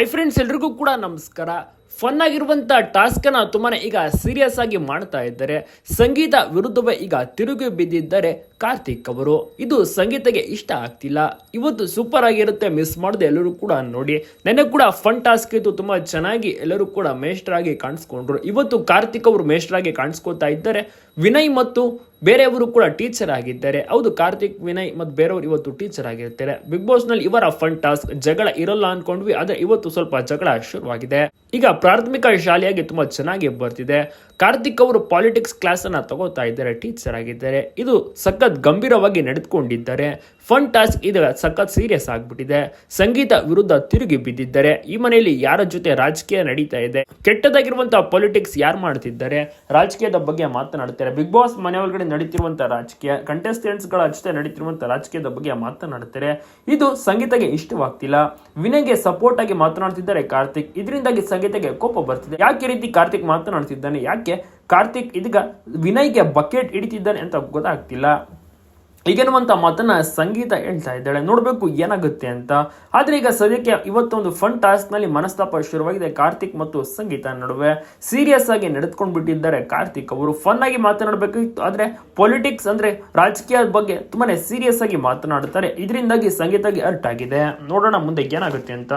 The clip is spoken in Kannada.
ಐ ಫ್ರೆಂಡ್ಸ್ ಎಲ್ರಿಗೂ ಕೂಡ ನಮಸ್ಕಾರ. ಫನ್ ಆಗಿರುವಂತ ಟಾಸ್ಕ್ ಅನ್ನ ತುಂಬಾನೇ ಈಗ ಸೀರಿಯಸ್ ಆಗಿ ಮಾಡ್ತಾ ಇದ್ದಾರೆ. ಸಂಗೀತ ವಿರುದ್ಧವೇ ಈಗ ತಿರುಗಿ ಬಿದ್ದಿದ್ದಾರೆ ಕಾರ್ತಿಕ್ ಅವರು. ಇದು ಸಂಗೀತಗೆ ಇಷ್ಟ ಆಗ್ತಿಲ್ಲ. ಇವತ್ತು ಸೂಪರ್ ಆಗಿರುತ್ತೆ ಮಿಸ್ ಮಾಡದೆ ಎಲ್ಲರೂ ಕೂಡ ನೋಡಿ. ನೆನ್ನೆ ಕೂಡ ಫನ್ ಟಾಸ್ಕ್ ಇತ್ತು, ತುಂಬಾ ಚೆನ್ನಾಗಿ ಎಲ್ಲರೂ ಕೂಡ ಮೇಷ್ಟ್ರಾಗಿ ಕಾಣಿಸ್ಕೊಂಡ್ರು. ಇವತ್ತು ಕಾರ್ತಿಕ್ ಅವರು ಮೇಷ್ಟ್ರಾಗಿ ಕಾಣಿಸ್ಕೊತಾ ಇದ್ದಾರೆ. ವಿನಯ್ ಮತ್ತು ಬೇರೆಯವರು ಕೂಡ ಟೀಚರ್ ಆಗಿದ್ದಾರೆ. ಹೌದು, ಕಾರ್ತಿಕ್, ವಿನಯ್ ಮತ್ತು ಬೇರೆಯವರು ಇವತ್ತು ಟೀಚರ್ ಆಗಿರ್ತಾರೆ. ಬಿಗ್ ಬಾಸ್ನಲ್ಲಿ ಇವರ ಫನ್ ಟಾಸ್ಕ್ ಜಗಳ ಇರಲ್ಲ ಅನ್ಕೊಂಡ್ವಿ, ಆದರೆ ಇವತ್ತು ಸ್ವಲ್ಪ ಜಗಳ ಶುರುವಾಗಿದೆ. ಈಗ ಪ್ರಾಥಮಿಕ ಶಾಲೆಯಾಗಿ ತುಂಬ ಚೆನ್ನಾಗಿ ಬರ್ತಿದೆ. ಕಾರ್ತಿಕ್ ಅವರು ಪಾಲಿಟಿಕ್ಸ್ ಕ್ಲಾಸನ್ನು ತಗೋತಾ ಇದ್ದಾರೆ ಟೀಚರ್ ಆಗಿದ್ದಾರೆ. ಇದು ಸಖತ್ ಗಂಭೀರವಾಗಿ ನಡೆದುಕೊಂಡಿದ್ದಾರೆ. ಫನ್ ಟಾಸ್ಕ್ ಇದು ಸಖತ್ ಸೀರಿಯಸ್ ಆಗಿಬಿಟ್ಟಿದೆ. ಸಂಗೀತ ವಿರುದ್ಧ ತಿರುಗಿ ಬಿದ್ದಿದ್ದಾರೆ. ಈ ಮನೆಯಲ್ಲಿ ಯಾರ ಜೊತೆ ರಾಜಕೀಯ ನಡೀತಾ ಇದೆ? ಕೆಟ್ಟದಾಗಿರುವಂತಹ ಪಾಲಿಟಿಕ್ಸ್ ಯಾರು ಮಾಡ್ತಿದ್ದಾರೆ? ರಾಜಕೀಯದ ಬಗ್ಗೆ ಮಾತನಾಡ್ತಾರೆ. ಬಿಗ್ ಬಾಸ್ ಮನೆ ಒಳಗಡೆ ನಡೀತಿರುವಂತಹ ರಾಜಕೀಯ ಕಂಟೆಸ್ಟೆಂಟ್ಸ್ಗಳ ಗಳ ಜೊತೆ ನಡೀತಿರುವಂತಹ ರಾಜಕೀಯದ ಬಗ್ಗೆ ಮಾತನಾಡ್ತಾರೆ. ಇದು ಸಂಗೀತಗೆ ಇಷ್ಟವಾಗ್ತಿಲ್ಲ. ವಿನಯ್ಗೆ ಸಪೋರ್ಟ್ ಆಗಿ ಮಾತನಾಡ್ತಿದ್ದಾರೆ ಕಾರ್ತಿಕ್. ಇದರಿಂದಾಗಿ ಸಂಗೀತಗೆ ಕೋಪ ಬರ್ತಿದೆ. ಯಾಕೆ ರೀತಿ ಕಾರ್ತಿಕ್ ಮಾತನಾಡ್ತಿದ್ದಾನೆ ಯಾಕೆ ಕಾರ್ತಿಕ್ ಇದೀಗ ವಿನಯ್ಗೆ ಬಕೆಟ್ ಹಿಡಿತಿದ್ದಾನೆ ಅಂತ ಗೊತ್ತಾಗ್ತಿಲ್ಲ. ಈಗೆನ್ನುವಂತ ಮಾತನ್ನ ಸಂಗೀತ ಹೇಳ್ತಾ ಇದ್ದಾಳೆ. ನೋಡಬೇಕು ಏನಾಗುತ್ತೆ ಅಂತ. ಆದ್ರೆ ಈಗ ಸದ್ಯಕ್ಕೆ ಇವತ್ತೊಂದು ಫನ್ ಟಾಸ್ಕ್ನಲ್ಲಿ ಮನಸ್ತಾಪ ಶುರುವಾಗಿದೆ ಕಾರ್ತಿಕ್ ಮತ್ತು ಸಂಗೀತ ನಡುವೆ. ಸೀರಿಯಸ್ ಆಗಿ ನಡೆದುಕೊಂಡು ಬಿಟ್ಟಿದ್ದಾರೆ ಕಾರ್ತಿಕ್ ಅವರು. ಫನ್ ಆಗಿ ಮಾತನಾಡಬೇಕಿತ್ತು ಆದ್ರೆ ಪೊಲಿಟಿಕ್ಸ್ ಅಂದ್ರೆ ರಾಜಕೀಯದ ಬಗ್ಗೆ ತುಂಬಾನೇ ಸೀರಿಯಸ್ ಆಗಿ ಮಾತನಾಡುತ್ತಾರೆ ಇದರಿಂದಾಗಿ ಸಂಗೀತಗೆ ಅರ್ಟ್ ಆಗಿದೆ. ನೋಡೋಣ ಮುಂದೆ ಏನಾಗುತ್ತೆ ಅಂತ.